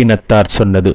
பிணத்தார் சொன்னது.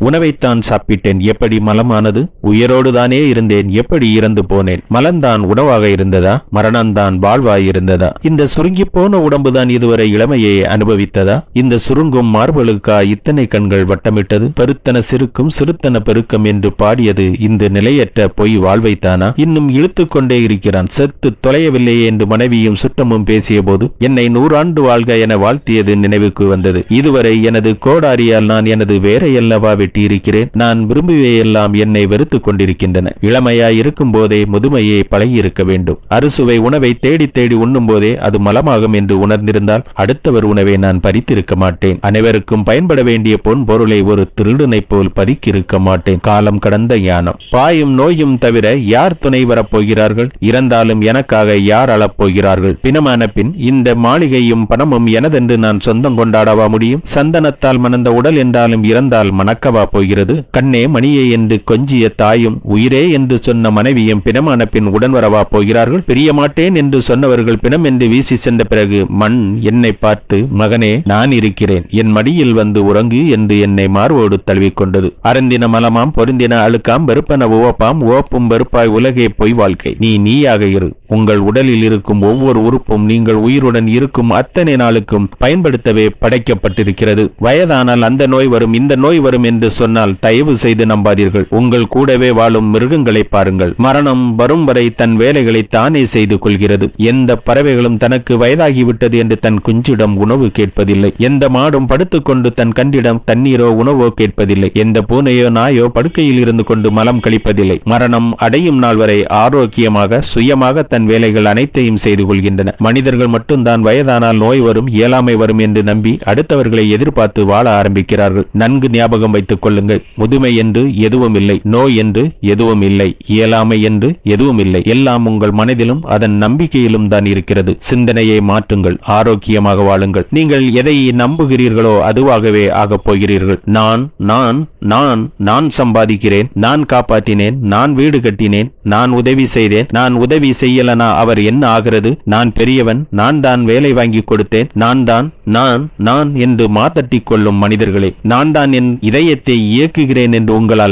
உணவைத்தான் சாப்பிட்டேன். எப்படி மலமானது? உயிரோடுதானே இருந்தேன். எப்படி இறந்து போனேன்? மலம்தான் உணவாக இருந்ததா? மரணம்தான் வாழ்வாய் இருந்ததா? இந்த சுருங்கி போன உடம்புதான் இதுவரை இளமையை அனுபவித்ததா? இந்த சுருங்கும் மார்பலுக்கா இத்தனை கண்கள் வட்டமிட்டது? பெருத்தன சிறுக்கும் சிறுத்தன பெருக்கம் என்று பாடியது இந்த நிலையற்ற பொய் வாழ்வைத்தானா? இன்னும் இழுத்துக்கொண்டே இருக்கிறான். செத்து தொலையவில்லையே என்று மனைவியும் சுற்றமும் பேசிய போது என்னை நூறாண்டு வாழ்க என வாழ்த்தியது நினைவுக்கு வந்தது. இதுவரை எனது கோடாரியால் நான் எனது வேறையல்லவா வெட்டியிருக்கிறேன் நான் விரும்பியவையெல்லாம் என்னை வெறுத்துக் கொண்டிருக்கின்றன. இளமையாய் இருக்கும் போதே முதுமையை பழகியிருக்க வேண்டும். அறுசுவை உணவை தேடி தேடி உண்ணும் போதே அது மலமாகும் என்று உணர்ந்திருந்தால் அடுத்தவர் உணவை நான் பறித்திருக்க மாட்டேன். அனைவருக்கும் பயன்பட வேண்டிய பொன் பொருளை ஒரு திருடனைப் போல் பறிக்கிருக்க மாட்டேன். காலம் கடந்த ஞானம். பாயும் நோயும் தவிர யார் துணை வரப்போகிறார்கள்? இறந்தாலும் எனக்காக யார் அளப்போகிறார்கள் பிணமான பின் இந்த மாளிகையும் பணமும் எனதென்று நான் சொந்தம் கொண்டாடவா முடியும்? சந்தனத்தால் மணந்த உடல் என்றாலும் இறந்தால் மணக்க என்னவா போகிறது? கண்ணே மணியே என்று கொஞ்சிய தாயும் உயிரே என்று சொன்ன மனைவியும் பிணமான பின் உடன் வரவா போகிறார்கள்? பிரிய மாட்டேன் என்று சொன்னவர்கள் பிணம் என்று வீசி சென்ற பிறகு மண் என்னை பார்த்து மகனே நான் இருக்கிறேன். என் மடியில் வந்து உறங்கு என்று என்னை மார்வோடு தழுவிக்கொண்டது. அருந்தின மலமாம் பொருந்தின அழுக்காம் வெறுப்பன உவப்பாம் உவப்பும் வெறுப்பாய் உலகே பொய் வாழ்க்கை. நீ நீயாக இரு. உங்கள் உடலில் இருக்கும் ஒவ்வொரு உறுப்பும் நீங்கள் உயிருடன் இருக்கும் அத்தனை நாளுக்கும் பயன்படுத்தவே படைக்கப்பட்டிருக்கிறது. வயதானால் அந்த நோய் வரும் இந்த நோய் வரும் என்று சொன்னால் தயவு செய்து நம்பாதீர்கள். உங்கள் கூடவே வாழும் மிருகங்களை பாருங்கள். மரணம் வரும் வரை தன் வேலைகளை தானே செய்து கொள்கிறது. எந்த பறவைகளும் தனக்கு வயதாகிவிட்டது என்று தன் குஞ்சிடம் உணவு கேட்பதில்லை. எந்த மாடும் படுத்துக்கொண்டு தன் கண்டிடம் தண்ணீரோ உணவோ கேட்பதில்லை. எந்த பூனையோ நாயோ படுக்கையில் இருந்து கொண்டு மலம் கழிப்பதில்லை. மரணம் அடையும் நாள் வரை ஆரோக்கியமாக சுயமாக தன் வேலைகள் அனைத்தையும் செய்து கொள்கின்றன. மனிதர்கள் மட்டும்தான் வயதானால் நோய் வரும் இயலாமை வரும் என்று நம்பி அடுத்தவர்களை எதிர்பார்த்து வாழ ஆரம்பிக்கிறார்கள். நன்கு ஞாபகம் வைத்துக் கொள்ளுங்கள். முதுமை என்று எதுவும் இல்லை. நோய் என்று எதுவும் இல்லை. இயலாமை என்று எதுவும் இல்லை. எல்லாம் உங்கள் மனதிலும் அதன் நம்பிக்கையிலும் தான் இருக்கிறது. சிந்தனையை மாற்றுங்கள். ஆரோக்கியமாக வாழுங்கள். நீங்கள் எதை நம்புகிறீர்களோ அதுவாகவே ஆகப் போகிறீர்கள். நான் நான் நான் நான் சம்பாதிக்கிறேன் நான் காப்பாற்றினேன் நான் வீடு கட்டினேன் நான் உதவி செய்தேன் நான் உதவி செய்யலனா அவர் என்ன ஆகிறது? நான் பெரியவன் நான் தான் வேலை வாங்கி கொடுத்தேன் நான் தான் நான் நான் என்று மாத்தட்டிக் கொள்ளும் மனிதர்களே நான் தான் என் இதயத்தை இயக்குகிறேன் என்று உங்களால்